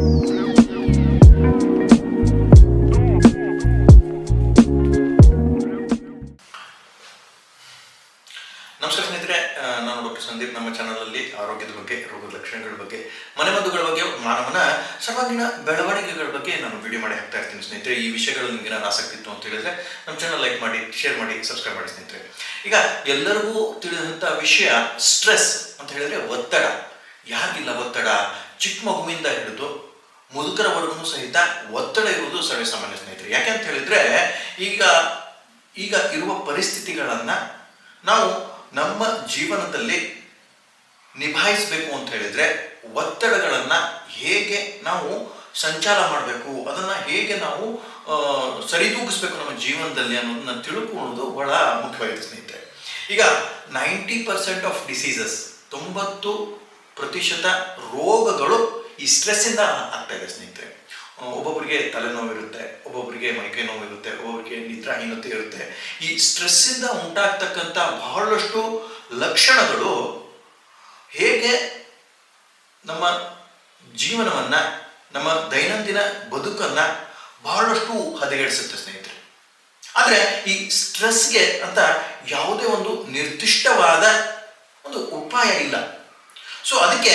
ನಮಸ್ಕಾರ ಸ್ನೇಹಿತರೆ ನಾನು ಡಾಕ್ಟರ್ ಸಂದೀಪ್. ನಮ್ಮ ಚಾನಲಲ್ಲಿ ಆರೋಗ್ಯದ ಬಗ್ಗೆ, ರೋಗದ ಲಕ್ಷಣಗಳ ಬಗ್ಗೆ, ಮನೆಮದ್ದುಗಳ ಬಗ್ಗೆ, ಮಾನವನ ಸರ್ವಾಂಗೀಣ ಬೆಳವಣಿಗೆಗಳ ಬಗ್ಗೆ ನಾನು ವಿಡಿಯೋ ಮಾಡಿ ಹಾಕ್ತಾ ಇರ್ತೀನಿ ಸ್ನೇಹಿತರೆ. ಈ ವಿಷಯಗಳು ನಿಮಗೆ ನಾನು ಆಸಕ್ತಿ ಇತ್ತು ಅಂತ ಹೇಳಿದ್ರೆ ನಮ್ಮ ಚಾನಲ್ ಲೈಕ್ ಮಾಡಿ ಶೇರ್ ಮಾಡಿ ಸಬ್ಸ್ಕ್ರೈಬ್ ಮಾಡಿ ಸ್ನೇಹಿತರೆ. ಈಗ ಎಲ್ಲರಿಗೂ ತಿಳಿದಂಥ ವಿಷಯ ಸ್ಟ್ರೆಸ್ ಅಂತ ಹೇಳಿದ್ರೆ ಒತ್ತಡ. ಯಾರಿಗಿಲ್ಲ ಒತ್ತಡ? ಚಿಕ್ಕ ಮಗುವಿಂದ ಹಿಡಿದು ಮುದುಕರವರೆಗೂ ಸಹಿತ ಒತ್ತಡ ಇರುವುದು ಸರ್ವೇಸಾಮಾನ್ಯ ಸ್ನೇಹಿತರೆ. ಯಾಕೆ ಅಂತ ಹೇಳಿದ್ರೆ, ಈಗ ಈಗ ಇರುವ ಪರಿಸ್ಥಿತಿಗಳನ್ನು ನಾವು ನಮ್ಮ ಜೀವನದಲ್ಲಿ ನಿಭಾಯಿಸಬೇಕು ಅಂತ ಹೇಳಿದ್ರೆ, ಒತ್ತಡಗಳನ್ನು ಹೇಗೆ ನಾವು ಸಂಚಾರ ಮಾಡಬೇಕು, ಅದನ್ನ ಹೇಗೆ ನಾವು ಸರಿದೂಗಿಸ್ಬೇಕು ನಮ್ಮ ಜೀವನದಲ್ಲಿ ಅನ್ನೋದನ್ನ ತಿಳ್ಕೊಳ್ಳೋದು ಬಹಳ ಮುಖ್ಯವಾಗಿದೆ ಸ್ನೇಹಿತರೆ. ಈಗ ನೈಂಟಿ ಪರ್ಸೆಂಟ್ ಆಫ್ ಡಿಸೀಸಸ್, ತೊಂಬತ್ತು ಪ್ರತಿಶತ ರೋಗಗಳು ಈ ಸ್ಟ್ರೆಸ್ಸಿಂದ ಆಗ್ತಾ ಇದೆ ಸ್ನೇಹಿತರೆ ಒಬ್ಬೊಬ್ಬರಿಗೆ ತಲೆನೋವಿರುತ್ತೆ ಒಬ್ಬೊಬ್ಬರಿಗೆ ಮೈಕೈ ನೋವಿರುತ್ತೆ ಒಬ್ಬೊಬ್ಬರಿಗೆ ನಿದ್ರಾಹೀನತೆ ಇರುತ್ತೆ. ಈ ಸ್ಟ್ರೆಸ್ಸಿಂದ ಉಂಟಾಗ್ತಕ್ಕಂಥ ಬಹಳಷ್ಟು ಲಕ್ಷಣಗಳು ಹೇಗೆ ನಮ್ಮ ಜೀವನವನ್ನ, ನಮ್ಮ ದೈನಂದಿನ ಬದುಕನ್ನ ಬಹಳಷ್ಟು ಹದಗೆಡಿಸುತ್ತೆ ಸ್ನೇಹಿತರೆ. ಆದರೆ ಈ ಸ್ಟ್ರೆಸ್ಗೆ ಅಂತ ಯಾವುದೇ ಒಂದು ನಿರ್ದಿಷ್ಟವಾದ ಒಂದು ಉಪಾಯ ಇಲ್ಲ. ಸೊ ಅದಕ್ಕೆ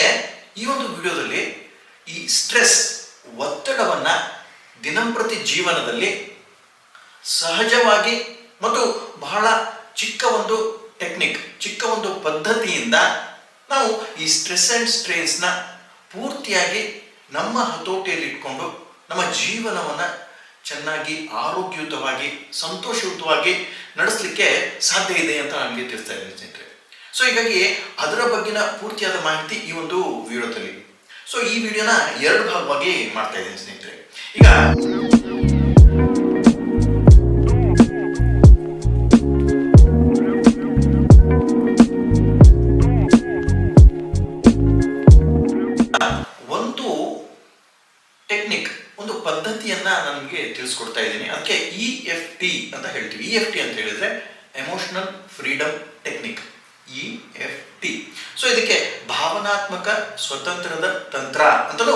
ಈ ಒಂದು ವಿಡಿಯೋದಲ್ಲಿ ಈ ಸ್ಟ್ರೆಸ್ ಒತ್ತಡವನ್ನು ದಿನಂಪ್ರತಿ ಜೀವನದಲ್ಲಿ ಸಹಜವಾಗಿ ಮತ್ತು ಬಹಳ ಚಿಕ್ಕ ಒಂದು ಟೆಕ್ನಿಕ್, ಚಿಕ್ಕ ಒಂದು ಪದ್ಧತಿಯಿಂದ ನಾವು ಈ ಸ್ಟ್ರೆಸ್ ಆ್ಯಂಡ್ ಸ್ಟ್ರೇನ್ಸ್ನ ಪೂರ್ತಿಯಾಗಿ ನಮ್ಮ ಹತೋಟಿಯಲ್ಲಿ ಇಟ್ಕೊಂಡು ನಮ್ಮ ಜೀವನವನ್ನು ಚೆನ್ನಾಗಿ ಆರೋಗ್ಯಯುತವಾಗಿ, ಸಂತೋಷಯುತವಾಗಿ ನಡೆಸಲಿಕ್ಕೆ ಸಾಧ್ಯ ಇದೆ ಅಂತ ನನಗೆ ತಿಳಿಸ್ತಾ ಇದ್ದೀನಿ ಸ್ನೇಹಿತರೆ. ಸೊ ಹೀಗಾಗಿ ಅದರ ಬಗ್ಗಿನ ಪೂರ್ತಿಯಾದ ಮಾಹಿತಿ ಈ ಒಂದು ವಿಡಿಯೋದಲ್ಲಿ. ಸೊ ಈ ವಿಡಿಯೋನ ಎರಡು ಭಾಗವಾಗಿ ಮಾಡ್ತಾ ಇದ್ದೀನಿ ಸ್ನೇಹಿತರೆ. ಈಗ ಒಂದು ಟೆಕ್ನಿಕ್ ಒಂದು ಪದ್ಧತಿಯನ್ನ ನಮಗೆ ತಿಳಿಸ್ಕೊಡ್ತಾ ಇದ್ದೀನಿ. ಅದಕ್ಕೆ ಇ ಎಫ್ ಟಿ ಅಂತ ಹೇಳ್ತೀವಿ. ಇ ಎಫ್ ಟಿ ಅಂತ ಹೇಳಿದ್ರೆ emotional freedom technique E F T so ಇದಕ್ಕೆ ಭಾವನಾತ್ಮಕ ಸ್ವತಂತ್ರದ ತಂತ್ರ ಅಂತಲೂ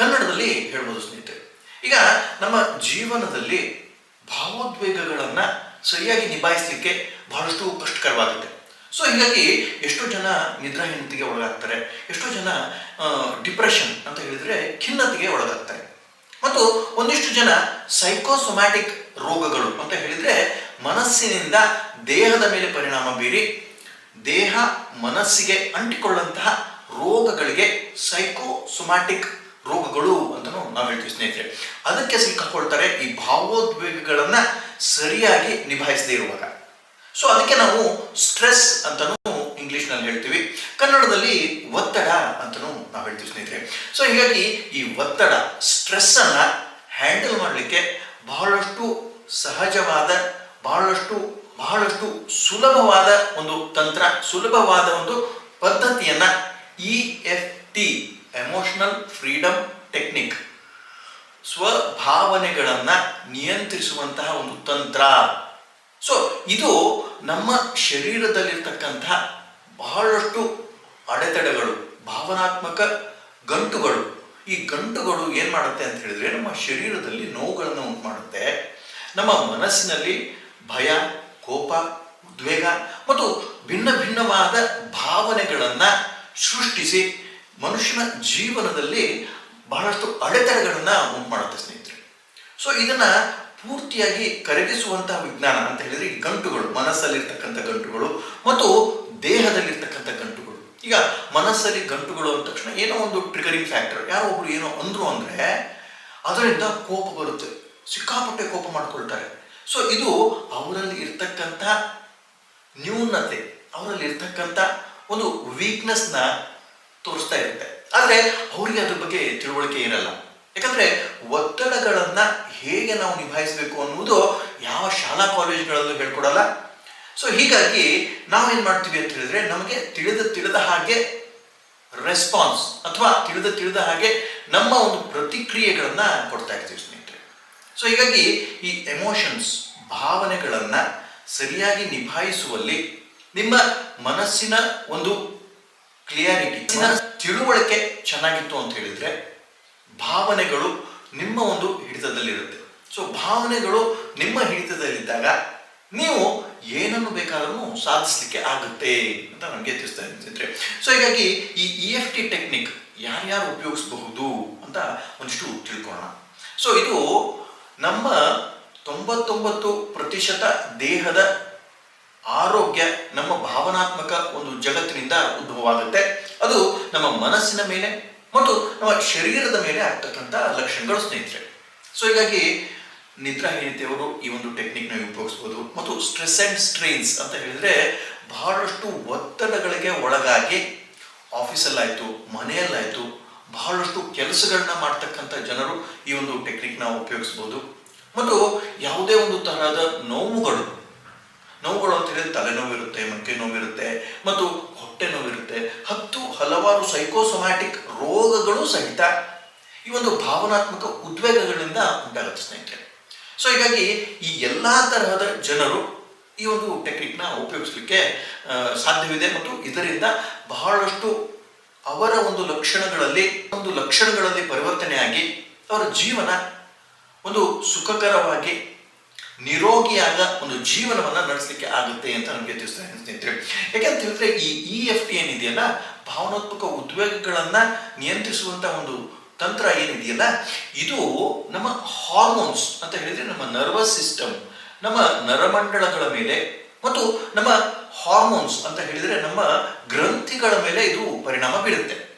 ಕನ್ನಡದಲ್ಲಿ ಹೇಳ್ಬೋದು ಸ್ನೇಹಿತರೆ. ಈಗ ನಮ್ಮ ಜೀವನದಲ್ಲಿ ಭಾವೋದ್ವೇಗಗಳನ್ನು ಸರಿಯಾಗಿ ನಿಭಾಯಿಸಲಿಕ್ಕೆ ಬಹಳಷ್ಟು ಕಷ್ಟಕರವಾಗುತ್ತೆ ಸೊ ಹೀಗಾಗಿ ಎಷ್ಟೋ ಜನ ನಿದ್ರಾಹೀನತೆಗೆ ಒಳಗಾಗ್ತಾರೆ, ಎಷ್ಟೋ ಜನ ಡಿಪ್ರೆಷನ್ ಅಂತ ಹೇಳಿದ್ರೆ ಖಿನ್ನತೆಗೆ ಒಳಗಾಗ್ತಾರೆ. ಮತ್ತು ಒಂದಿಷ್ಟು ಜನ ಸೈಕೋಸೊಮ್ಯಾಟಿಕ್ ರೋಗಗಳು ಅಂತ ಹೇಳಿದ್ರೆ ಮನಸ್ಸಿನಿಂದ ದೇಹದ ಮೇಲೆ ಪರಿಣಾಮ ಬೀರಿ ದೇಹ ಮನಸ್ಸಿಗೆ ಅಂಟಿಕೊಳ್ಳುವಂತಹ ರೋಗಗಳಿಗೆ ಸೈಕೋಸೊಮ್ಯಾಟಿಕ್ ರೋಗಗಳು ಅಂತಲೂ ನಾವು ಹೇಳ್ತೀವಿ ಸ್ನೇಹಿತರೆ. ಅದಕ್ಕೆ ಸಿಕ್ಕಾಕೊಳ್ತಾರೆ ಈ ಭಾವೋದ್ವೇಗಗಳನ್ನ ಸರಿಯಾಗಿ ನಿಭಾಯಿಸದೇ ಇರುವಾಗ. ಸೊ ಅದಕ್ಕೆ ನಾವು ಸ್ಟ್ರೆಸ್ ಅಂತಲೂ ಇಂಗ್ಲಿಷ್ನಲ್ಲಿ ಹೇಳ್ತೀವಿ. ಕನ್ನಡದಲ್ಲಿ ಒತ್ತಡ ಅಂತಲೂ ನಾವು ಹೇಳ್ತೀವಿ ಸ್ನೇಹಿತರೆ. ಸೊ ಹೀಗಾಗಿ ಈ ಒತ್ತಡ ಸ್ಟ್ರೆಸ್ ಅನ್ನ ಹ್ಯಾಂಡಲ್ ಮಾಡಲಿಕ್ಕೆ ಬಹಳಷ್ಟು ಸಹಜವಾದ, ಬಹಳಷ್ಟು ಬಹಳಷ್ಟು ಸುಲಭವಾದ ಒಂದು ತಂತ್ರ, ಸುಲಭವಾದ ಒಂದು ಪದ್ಧತಿಯನ್ನ E F T emotional freedom technique ಸ್ವಭಾವನೆಗಳನ್ನ ನಿಯಂತ್ರಿಸುವಂತಹ ಒಂದು ತಂತ್ರ. ಸೊ ಇದು ನಮ್ಮ ಶರೀರದಲ್ಲಿರ್ತಕ್ಕಂತಹ ಬಹಳಷ್ಟು ಅಡೆತಡೆಗಳು, ಭಾವನಾತ್ಮಕ ಗಂಟುಗಳು. ಈ ಗಂಟುಗಳು ಏನು ಮಾಡುತ್ತೆ ಅಂತ ಹೇಳಿದ್ರೆ, ನಮ್ಮ ಶರೀರದಲ್ಲಿ ನೋವುಗಳನ್ನು ಉಂಟು ಮಾಡುತ್ತೆ ನಮ್ಮ ಮನಸ್ಸಿನಲ್ಲಿ ಭಯ ಕೋಪ, ಉದ್ವೇಗ ಮತ್ತು ಭಿನ್ನ ಭಿನ್ನವಾದ ಭಾವನೆಗಳನ್ನು ಸೃಷ್ಟಿಸಿ ಮನುಷ್ಯನ ಜೀವನದಲ್ಲಿ ಬಹಳಷ್ಟು ಅಡೆತಡೆಗಳನ್ನು ಉಂಟು ಮಾಡುತ್ತೆ ಸ್ನೇಹಿತರೆ. ಸೊ ಇದನ್ನ ಪೂರ್ತಿಯಾಗಿ ಕರಗಿಸುವಂತಹ ವಿಜ್ಞಾನ ಅಂತ ಹೇಳಿದ್ರೆ ಈ ಗಂಟುಗಳು, ಮನಸ್ಸಲ್ಲಿರ್ತಕ್ಕಂಥ ಗಂಟುಗಳು ಮತ್ತು ದೇಹದಲ್ಲಿರ್ತಕ್ಕಂಥ ಗಂಟುಗಳು. ಈಗ ಮನಸ್ಸಲ್ಲಿ ಗಂಟುಗಳು ಅಂದ ತಕ್ಷಣ ಏನೋ ಒಂದು ಟ್ರಿಗರಿಂಗ್ ಫ್ಯಾಕ್ಟರ್ ಯಾರೋ ಒಬ್ರು ಏನೋ ಅಂದ್ರು ಅಂದ್ರೆ ಅದರಿಂದ ಕೋಪ ಬರುತ್ತೆ. ಸಿಕ್ಕಾಪಟ್ಟೆ ಕೋಪ ಮಾಡ್ಕೊಳ್ತಾರೆ. ಸೊ ಇದು ಅವರಲ್ಲಿ ಇರ್ತಕ್ಕಂಥ ನ್ಯೂನತೆ, ಅವರಲ್ಲಿ ಇರ್ತಕ್ಕಂಥ ಒಂದು ವೀಕ್ನೆಸ್ನ ತೋರಿಸ್ತಾ ಇರುತ್ತೆ. ಆದರೆ ಅವರಿಗೆ ಅದ್ರ ಬಗ್ಗೆ ತಿಳುವಳಿಕೆ ಇರಲ್ಲ. ಯಾಕಂದ್ರೆ ಒತ್ತಡಗಳನ್ನ ಹೇಗೆ ನಾವು ನಿಭಾಯಿಸಬೇಕು ಅನ್ನುವುದು ಯಾವ ಶಾಲಾ ಕಾಲೇಜುಗಳಲ್ಲೂ ಹೇಳ್ಕೊಡಲ್ಲ. ಸೊ ಹೀಗಾಗಿ ನಾವೇನ್ ಮಾಡ್ತೀವಿ ಅಂತ ಹೇಳಿದ್ರೆ ನಮಗೆ ತಿಳಿದ ತಿಳಿದ ಹಾಗೆ ರೆಸ್ಪಾನ್ಸ್ ಅಥವಾ ತಿಳಿದ ತಿಳಿದ ಹಾಗೆ ನಮ್ಮ ಒಂದು ಪ್ರತಿಕ್ರಿಯೆಗಳನ್ನ ಕೊಡ್ತಾ ಇರ್ತೀವಿ ಸೊ ಹೀಗಾಗಿ ಈ ಎಮೋಷನ್ಸ್ ಭಾವನೆಗಳನ್ನು ಸರಿಯಾಗಿ ನಿಭಾಯಿಸುವಲ್ಲಿ ನಿಮ್ಮ ಮನಸ್ಸಿನ ಒಂದು ಕ್ಲಿಯಾರಿಟಿ ತಿಳುವಳಿಕೆ ಚೆನ್ನಾಗಿತ್ತು ಅಂತ ಹೇಳಿದ್ರೆ ಭಾವನೆಗಳು ನಿಮ್ಮ ಒಂದು ಹಿಡಿತದಲ್ಲಿರುತ್ತೆ. ಸೊ ಭಾವನೆಗಳು ನಿಮ್ಮ ಹಿಡಿತದಲ್ಲಿದ್ದಾಗ ನೀವು ಏನನ್ನು ಬೇಕಾದರೂ ಸಾಧಿಸಲಿಕ್ಕೆ ಆಗುತ್ತೆ ಅಂತ ನನಗೆ ತಿಳಿಸ್ತಾ ಇದ್ದಿದ್ರೆ ಸೊ ಹೀಗಾಗಿ ಈ ಇ ಎಫ್ ಟಿ ಟೆಕ್ನಿಕ್ ಯಾರ್ಯಾರು ಉಪಯೋಗಿಸಬಹುದು ಅಂತ ಒಂದಿಷ್ಟು ತಿಳ್ಕೊಳ್ಳೋಣ. ಸೊ ಇದು ನಮ್ಮ ತೊಂಬತ್ತೊಂಬತ್ತು ಪ್ರತಿಶತ ದೇಹದ ಆರೋಗ್ಯ ನಮ್ಮ ಭಾವನಾತ್ಮಕ ಒಂದು ಜಗತ್ತಿನಿಂದ ಉದ್ಭವವಾಗುತ್ತೆ. ಅದು ನಮ್ಮ ಮನಸ್ಸಿನ ಮೇಲೆ ಮತ್ತು ನಮ್ಮ ಶರೀರದ ಮೇಲೆ ಆಗ್ತಕ್ಕಂಥ ಲಕ್ಷಣಗಳು ಸ್ನೇಹಿತರೆ. ಸೊ ಹೀಗಾಗಿ ನಿದ್ರಾಹೀನತೆಯವರು ಈ ಒಂದು ಟೆಕ್ನಿಕ್ನ ಉಪಯೋಗಿಸ್ಬೋದು. ಮತ್ತು ಸ್ಟ್ರೆಸ್ ಅಂಡ್ ಸ್ಟ್ರೈನ್ಸ್ ಅಂತ ಹೇಳಿದ್ರೆ ಬಹಳಷ್ಟು ಒತ್ತಡಗಳಿಗೆ ಒಳಗಾಗಿ ಆಫೀಸಲ್ಲಾಯಿತು ಮನೆಯಲ್ಲಾಯಿತು ಬಹಳಷ್ಟು ಕೆಲಸಗಳನ್ನ ಮಾಡ್ತಕ್ಕಂಥ ಜನರು ಈ ಒಂದು ಟೆಕ್ನಿಕ್ನ ಉಪಯೋಗಿಸ್ಬೋದು. ಮತ್ತು ಯಾವುದೇ ಒಂದು ತರಹದ ನೋವುಗಳು ನೋವುಗಳು ಅಂತ ಹೇಳಿದ್ರೆ ತಲೆನೋವಿರುತ್ತೆ ಮಕ್ಕೆ ನೋವಿರುತ್ತೆ ಮತ್ತು ಹೊಟ್ಟೆ ನೋವಿರುತ್ತೆ ಹತ್ತು ಹಲವಾರು ಸೈಕೋಸೊಮ್ಯಾಟಿಕ್ ರೋಗಗಳು ಸಹಿತ ಈ ಒಂದು ಭಾವನಾತ್ಮಕ ಉದ್ವೇಗಗಳಿಂದ ಉಂಟಾಗುತ್ತೆ ಸ್ನೇಹಿತರೆ. ಸೊ ಹೀಗಾಗಿ ಈ ಎಲ್ಲ ತರಹದ ಜನರು ಈ ಒಂದು ಟೆಕ್ನಿಕ್ನ ಉಪಯೋಗಿಸ್ಲಿಕ್ಕೆ ಸಾಧ್ಯವಿದೆ ಮತ್ತು ಇದರಿಂದ ಬಹಳಷ್ಟು ಅವರ ಒಂದು ಲಕ್ಷಣಗಳಲ್ಲಿ ಒಂದು ಲಕ್ಷಣಗಳಲ್ಲಿ ಪರಿವರ್ತನೆಯಾಗಿ ಅವರ ಜೀವನ ಒಂದು ಸುಖಕರವಾಗಿ ನಿರೋಗಿಯಾದ ಒಂದು ಜೀವನವನ್ನ ನಡೆಸಲಿಕ್ಕೆ ಆಗುತ್ತೆ ಅಂತ ನನಗೆ ತಿಳಿಸ್ತಾ ಇದ್ದೀನಿ ಸ್ನೇಹಿತರೆ ಯಾಕೆಂತ ಹೇಳಿದ್ರೆ ಈ ಇ ಎಫ್ ಟಿ ಏನಿದೆಯಲ್ಲ, ಭಾವನಾತ್ಮಕ ಉದ್ವೇಗಗಳನ್ನ ನಿಯಂತ್ರಿಸುವಂತ ಒಂದು ತಂತ್ರ ಏನಿದೆಯಲ್ಲ, ಇದು ನಮ್ಮ ಹಾರ್ಮೋನ್ಸ್ ಅಂತ ಹೇಳಿದ್ರೆ ನಮ್ಮ ನರ್ವಸ್ ಸಿಸ್ಟಮ್ ನಮ್ಮ ನರಮಂಡಲಗಳ ಮೇಲೆ ಮತ್ತು ನಮ್ಮ ಹಾರ್ಮೋನ್ಸ್ ಅಂತ ಹೇಳಿದ್ರೆ ನಮ್ಮ ಗ್ರಂಥಿಗಳ ಮೇಲೆ ಇದು ಪರಿಣಾಮ ಬೀರುತ್ತೆ.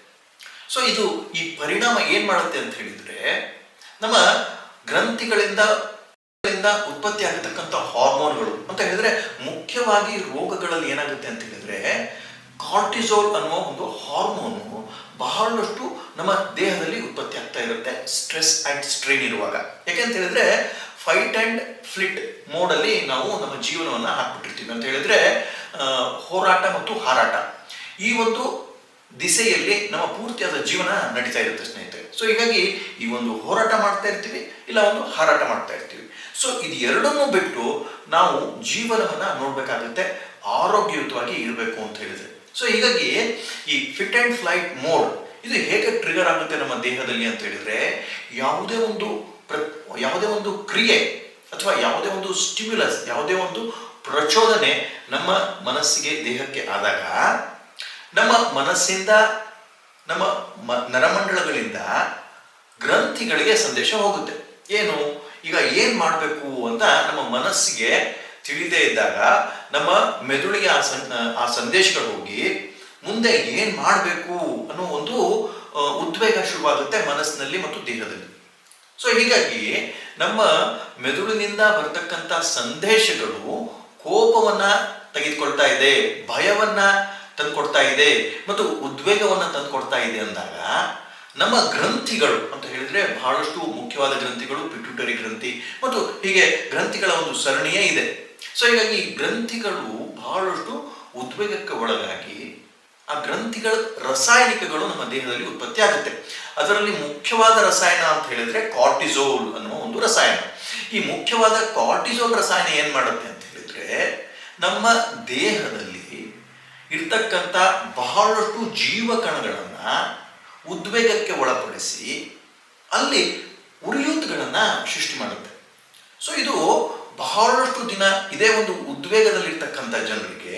ಸೊ ಇದು ಈ ಪರಿಣಾಮ ಏನು ಮಾಡುತ್ತೆ ಅಂತ ಹೇಳಿದ್ರೆ, ನಮ್ಮ ಗ್ರಂಥಿಗಳಿಂದ ಗಳಿಂದ ಉತ್ಪತ್ತಿ ಆಗತಕ್ಕಂಥ ಹಾರ್ಮೋನ್ಗಳು ಅಂತ ಹೇಳಿದ್ರೆ ಮುಖ್ಯವಾಗಿ ರೋಗಗಳಲ್ಲಿ ಏನಾಗುತ್ತೆ ಅಂತ ಹೇಳಿದ್ರೆ ಕಾರ್ಟಿಸೋಲ್ ಅನ್ನುವ ಒಂದು ಹಾರ್ಮೋನು ಬಹಳಷ್ಟು ನಮ್ಮ ದೇಹದಲ್ಲಿ ಉತ್ಪತ್ತಿ ಆಗ್ತಾ ಇರುತ್ತೆ ಸ್ಟ್ರೆಸ್ ಅಂಡ್ ಸ್ಟ್ರೈನ್ ಇರುವಾಗ. ಯಾಕೆಂತ ಹೇಳಿದ್ರೆ ಫೈಟ್ ಅಂಡ್ ಫ್ಲಿಟ್ ಮೋಡಲ್ಲಿ ನಾವು ನಮ್ಮ ಜೀವನವನ್ನ ಹಾಕ್ಬಿಟ್ಟಿರ್ತೀವಿ ಅಂತ ಹೇಳಿದ್ರೆ ಹೋರಾಟ ಮತ್ತು ಹಾರಾಟ. ಈ ಒಂದು ದಿಸೆಯಲ್ಲಿ ನಮ್ಮ ಪೂರ್ತಿಯಾದ ಜೀವನ ನಡೀತಾ ಇರುತ್ತೆ ಸ್ನೇಹಿತರೆ. ಸೊ ಹೀಗಾಗಿ ಈ ಒಂದು ಹೋರಾಟ ಮಾಡ್ತಾ ಇರ್ತೀವಿ, ಇಲ್ಲ ಒಂದು ಹಾರಾಟ ಮಾಡ್ತಾ ಇರ್ತೀವಿ. ಸೊ ಇದು ಎರಡನ್ನೂ ಬಿಟ್ಟು ನಾವು ಜೀವನವನ್ನು ನೋಡಬೇಕಾಗುತ್ತೆ, ಆರೋಗ್ಯಯುತವಾಗಿ ಇರಬೇಕು ಅಂತ ಹೇಳಿದ್ರೆ. ಸೊ ಹೀಗಾಗಿ ಈ ಫಿಟ್ ಅಂಡ್ ಫ್ಲೈಟ್ ಮೋಡ್ ಇದು ಹೇಗೆ ಟ್ರಿಗರ್ ಆಗುತ್ತೆ ನಮ್ಮ ದೇಹದಲ್ಲಿ ಅಂತ ಹೇಳಿದ್ರೆ, ಯಾವುದೇ ಒಂದು ಪ್ರ- ಯಾವುದೇ ಒಂದು ಕ್ರಿಯೆ ಅಥವಾ ಯಾವುದೇ ಒಂದು ಸ್ಟಿಮ್ಯುಲಸ್ ಯಾವುದೇ ಒಂದು ಪ್ರಚೋದನೆ ನಮ್ಮ ಮನಸ್ಸಿಗೆ, ದೇಹಕ್ಕೆ ಆದಾಗ, ನಮ್ಮ ಮನಸ್ಸಿಂದ, ನಮ್ಮ ಮ- ನರಮಂಡಲಗಳಿಂದ ಗ್ರಂಥಿಗಳಿಗೆ ಸಂದೇಶ ಹೋಗುತ್ತೆ. ಏನು? ಈಗ ಏನ್ ಮಾಡಬೇಕು ಅಂತ ನಮ್ಮ ಮನಸ್ಸಿಗೆ ತಿಳಿದೇ ಇದ್ದಾಗ, ನಮ್ಮ ಮೆದುಳಿಗೆ ಆ ಸನ್ ಆ ಸಂದೇಶಗಳು ಹೋಗಿ, ಮುಂದೆ ಏನ್ ಮಾಡಬೇಕು ಅನ್ನೋ ಒಂದು ಉದ್ವೇಗ ಶುರುವಾಗುತ್ತೆ ಮನಸ್ಸಿನಲ್ಲಿ ಮತ್ತು ದೇಹದಲ್ಲಿ. ಸೊ ಹೀಗಾಗಿ ನಮ್ಮ ಮೆದುಳಿನಿಂದ ಬರ್ತಕ್ಕಂಥ ಸಂದೇಶಗಳು ಕೋಪವನ್ನ ತೆಗೆದುಕೊಳ್ತಾ ಇದೆ, ಭಯವನ್ನ ತಂದ್ಕೊಡ್ತಾ ಇದೆ ಮತ್ತು ಉದ್ವೇಗವನ್ನ ತಂದ್ಕೊಡ್ತಾ ಇದೆ ಅಂದಾಗ ನಮ್ಮ ಗ್ರಂಥಿಗಳು ಅಂತ ಹೇಳಿದ್ರೆ ಬಹಳಷ್ಟು ಮುಖ್ಯವಾದ ಗ್ರಂಥಿಗಳು ಪಿಟ್ಯೂಟರಿ ಗ್ರಂಥಿ ಮತ್ತು ಹೀಗೆ ಗ್ರಂಥಿಗಳ ಒಂದು ಸರಣಿಯೇ ಇದೆ. ಸೊ ಹೀಗಾಗಿ ಗ್ರಂಥಿಗಳು ಬಹಳಷ್ಟು ಉದ್ವೇಗಕ್ಕೆ ಒಳಗಾಗಿ ಆ ಗ್ರಂಥಿಗಳ ರಾಸಾಯನಿಕಗಳು ನಮ್ಮ ದೇಹದಲ್ಲಿ ಉತ್ಪತ್ತಿ ಆಗುತ್ತೆ. ಅದರಲ್ಲಿ ಮುಖ್ಯವಾದ ರಸಾಯನ ಅಂತ ಹೇಳಿದ್ರೆ ಕಾರ್ಟಿಸೋಲ್ ಅನ್ನುವ ಒಂದು ರಸಾಯನ. ಈ ಮುಖ್ಯವಾದ ಕಾರ್ಟಿಸೋಲ್ ರಸಾಯನ ಏನ್ ಮಾಡುತ್ತೆ ನಮ್ಮ ದೇಹದಲ್ಲಿ ಇರ್ತಕ್ಕಂಥ ಬಹಳಷ್ಟು ಜೀವಕಣಗಳನ್ನು ಉದ್ವೇಗಕ್ಕೆ ಒಳಪಡಿಸಿ ಅಲ್ಲಿ ಉರಿಯೂತಗಳನ್ನು ಸೃಷ್ಟಿ ಮಾಡುತ್ತೆ. ಸೊ ಇದು ಬಹಳಷ್ಟು ದಿನ ಇದೇ ಒಂದು ಉದ್ವೇಗದಲ್ಲಿರ್ತಕ್ಕಂಥ ಜನರಿಗೆ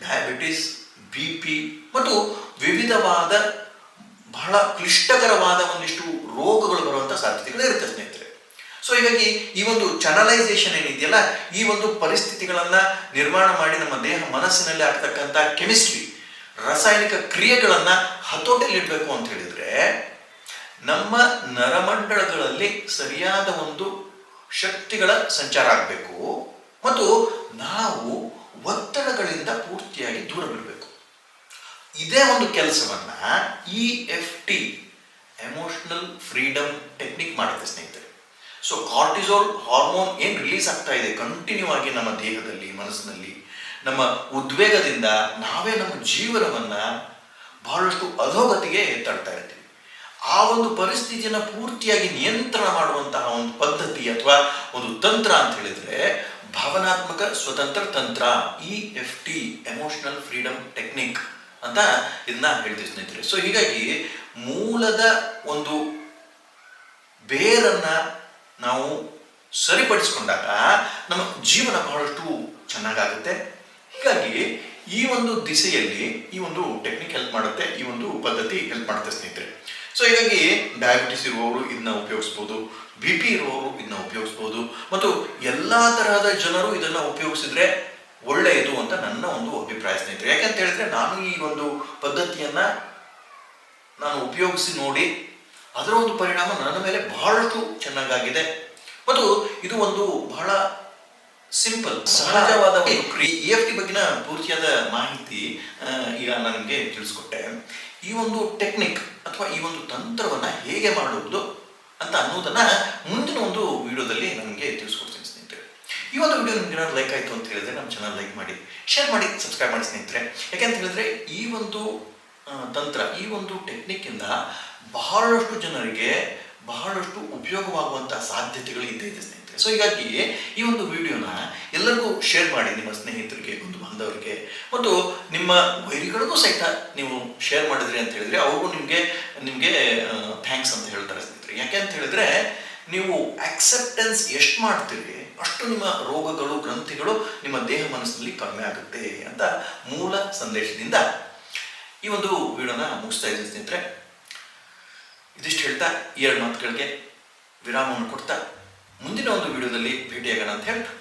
ಡಯಾಬಿಟಿಸ್ ಬಿ ಪಿ ಮತ್ತು ವಿವಿಧವಾದ ಬಹಳ ಕ್ಲಿಷ್ಟಕರವಾದ ಒಂದಿಷ್ಟು ರೋಗಗಳು ಬರುವಂಥ ಸಾಧ್ಯತೆಗಳು ಇರುತ್ತೆ ಸೊ ಹೀಗಾಗಿ ಈ ಒಂದು ಚಾನಲೈಸೇಷನ್ ಏನಿದೆಯಲ್ಲ, ಈ ಒಂದು ಪರಿಸ್ಥಿತಿಗಳನ್ನ ನಿರ್ಮಾಣ ಮಾಡಿ ನಮ್ಮ ದೇಹ ಮನಸ್ಸಿನಲ್ಲಿ ಆಗ್ತಕ್ಕಂಥ ಕೆಮಿಸ್ಟ್ರಿ ರಾಸಾಯನಿಕ ಕ್ರಿಯೆಗಳನ್ನ ಹತೋಟಿಯಲ್ಲಿಡಬೇಕು ಅಂತ ಹೇಳಿದ್ರೆ, ನಮ್ಮ ನರಮಂಡಲಗಳಲ್ಲಿ ಸರಿಯಾದ ಒಂದು ಶಕ್ತಿಗಳ ಸಂಚಾರ ಆಗಬೇಕು ಮತ್ತು ನಾವು ಒತ್ತಡಗಳಿಂದ ಪೂರ್ತಿಯಾಗಿ ದೂರ ಬಿಡಬೇಕು. ಇದೇ ಒಂದು ಕೆಲಸವನ್ನ E F T emotional freedom technique ಮಾಡುತ್ತೆ ಸ್ನೇಹಿತರೆ. ಸೊ ಕಾರ್ಟಿಸೋಲ್ ಹಾರ್ಮೋನ್ ಏನು ರಿಲೀಸ್ ಆಗ್ತಾ ಇದೆ? ಕಂಟಿನ್ಯೂ ಆಗಿ ನಮ್ಮ ದೇಹದಲ್ಲಿ, ಮನಸ್ಸಿನಲ್ಲಿ, ನಮ್ಮ ಉದ್ವೇಗದಿಂದ ನಾವೇ ನಮ್ಮ ಜೀವನವನ್ನ ಬಹಳಷ್ಟು ಅಧೋಗತಿಗೆ ತಡ್ತಾ ಇರ್ತೀವಿ. ಆ ಒಂದು ಪರಿಸ್ಥಿತಿಯನ್ನು ಪೂರ್ತಿಯಾಗಿ ನಿಯಂತ್ರಣ ಮಾಡುವಂತಹ ಒಂದು ಪದ್ಧತಿ ಅಥವಾ ಒಂದು ತಂತ್ರ ಅಂತ ಹೇಳಿದ್ರೆ ಭಾವನಾತ್ಮಕ ಸ್ವತಂತ್ರ ತಂತ್ರ E F T emotional freedom technique ಅಂತ ಇದನ್ನ ಹೇಳ್ತೀವಿ ಸ್ನೇಹಿತರೆ. ಸೊ ಹೀಗಾಗಿ ಮೂಲದ ಒಂದು ಬೇರನ್ನ ನಾವು ಸರಿಪಡಿಸ್ಕೊಂಡಾಗ ನಮ್ಮ ಜೀವನ ಬಹಳಷ್ಟು ಚೆನ್ನಾಗಾಗುತ್ತೆ. ಹೀಗಾಗಿ ಈ ಒಂದು ದಿಸೆಯಲ್ಲಿ ಈ ಒಂದು ಟೆಕ್ನಿಕ್ ಹೆಲ್ಪ್ ಮಾಡುತ್ತೆ, ಈ ಒಂದು ಪದ್ಧತಿ ಹೆಲ್ಪ್ ಮಾಡುತ್ತೆ ಸ್ನೇಹಿತರೆ. ಸೊ ಹೀಗಾಗಿ ಡಯಾಬಿಟಿಸ್ ಇರುವವರು ಇದನ್ನ ಉಪಯೋಗಿಸ್ಬೋದು ಬಿ ಪಿ ಇರುವವರು ಇದನ್ನ ಉಪಯೋಗಿಸ್ಬೋದು, ಮತ್ತು ಎಲ್ಲ ತರಹದ ಜನರು ಇದನ್ನ ಉಪಯೋಗಿಸಿದ್ರೆ ಒಳ್ಳೆಯದು ಅಂತ ನನ್ನ ಒಂದು ಅಭಿಪ್ರಾಯ ಸ್ನೇಹಿತರೆ. ಯಾಕಂತ ಹೇಳಿದ್ರೆ ನಾನು ಈ ಒಂದು ಪದ್ಧತಿಯನ್ನ ನಾನು ಉಪಯೋಗಿಸಿ ನೋಡಿ ಅದರ ಒಂದು ಪರಿಣಾಮ ನನ್ನ ಮೇಲೆ ಬಹಳಷ್ಟು ಚೆನ್ನಾಗಾಗಿದೆ. ಮತ್ತು ಇದು ಒಂದು ಬಹಳ ಸಿಂಪಲ್, ಸಹಜವಾದ ಒಂದು ಕ್ರಿಯೆ. ಇ ಎಫ್ ಟಿ ಬಗ್ಗಿನ ಪೂರ್ತಿಯಾದ ಮಾಹಿತಿ ಈಗ ನನಗೆ ತಿಳಿಸ್ಕೊಟ್ಟೆ. ಈ ಒಂದು ಟೆಕ್ನಿಕ್ ಅಥವಾ ಈ ಒಂದು ತಂತ್ರವನ್ನು ಹೇಗೆ ಮಾಡುವುದು ಅಂತ ಅನ್ನೋದನ್ನು ಮುಂದಿನ ಒಂದು ವಿಡಿಯೋದಲ್ಲಿ ನನಗೆ ತಿಳಿಸ್ಕೊಡ್ತೀನಿ ಸ್ನೇಹಿತರೆ. ಈ ಒಂದು ವಿಡಿಯೋ ನಿಮ್ಗೆ ಏನಾದ್ರು ಲೈಕ್ ಆಯಿತು ಅಂತ ಹೇಳಿದ್ರೆ ನಮ್ಮ ಚಾನಲ್ ಲೈಕ್ ಮಾಡಿ ಶೇರ್ ಮಾಡಿ ಸಬ್ಸ್ಕ್ರೈಬ್ ಮಾಡಿ ಸ್ನೇಹಿತರೆ. ಯಾಕೆಂತ ಹೇಳಿದ್ರೆ ಈ ಒಂದು ತಂತ್ರ, ಈ ಒಂದು ಟೆಕ್ನಿಕ್ಕಿಂದ ಬಹಳಷ್ಟು ಜನರಿಗೆ ಬಹಳಷ್ಟು ಉಪಯೋಗವಾಗುವಂತಹ ಸಾಧ್ಯತೆಗಳು ಇದ್ದೇ ಇದೆ ಸ್ನೇಹಿತರೆ. ಸೊ ಹೀಗಾಗಿ ಈ ಒಂದು ವಿಡಿಯೋನ ಎಲ್ಲರಿಗೂ ಶೇರ್ ಮಾಡಿ ನಿಮ್ಮ ಸ್ನೇಹಿತರಿಗೆ, ಒಂದು ಬಾಂಧವರಿಗೆ, ಮತ್ತು ನಿಮ್ಮ ವೈರಿಗಳಿಗೂ ಸಹಿತ ನೀವು ಶೇರ್ ಮಾಡಿದ್ರಿ ಅಂತ ಹೇಳಿದ್ರೆ ಅವರು ನಿಮಗೆ ನಿಮಗೆ ಥ್ಯಾಂಕ್ಸ್ ಅಂತ ಹೇಳ್ತಾರೆ ಸ್ನೇಹಿತರೆ. ಯಾಕೆ ಅಂತ ಹೇಳಿದ್ರೆ ನೀವು ಅಕ್ಸೆಪ್ಟೆನ್ಸ್ ಎಷ್ಟು ಮಾಡ್ತೀರಿ, ಅಷ್ಟು ನಿಮ್ಮ ರೋಗಗಳು, ಗ್ರಂಥಿಗಳು ನಿಮ್ಮ ದೇಹ ಮನಸ್ಸಿನಲ್ಲಿ ಕಡಿಮೆ ಆಗುತ್ತೆ ಅಂತ ಮೂಲ ಸಂದೇಶದಿಂದ ಈ ಒಂದು ವಿಡಿಯೋನ ಮುಗಿಸ್ತಾ ಇದ್ದೀನಿ ಸ್ನೇಹಿತರೆ. ಇದಿಷ್ಟು ಹೇಳ್ತಾ ಎರಡು ಮಾತುಗಳಿಗೆ ವಿರಾಮವನ್ನು ಕೊಡ್ತಾ ಮುಂದಿನ ಒಂದು ವಿಡಿಯೋದಲ್ಲಿ ಭೇಟಿಯಾಗೋಣ ಅಂತ ಹೇಳ್ತಾ.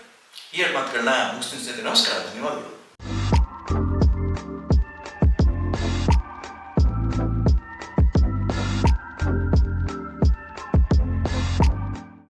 ಈ ಎರಡು ಮಾತುಗಳನ್ನ ಮುಗಿಸ್ತೀನಿ ನಮಸ್ಕಾರ, ಧನ್ಯವಾದಗಳು.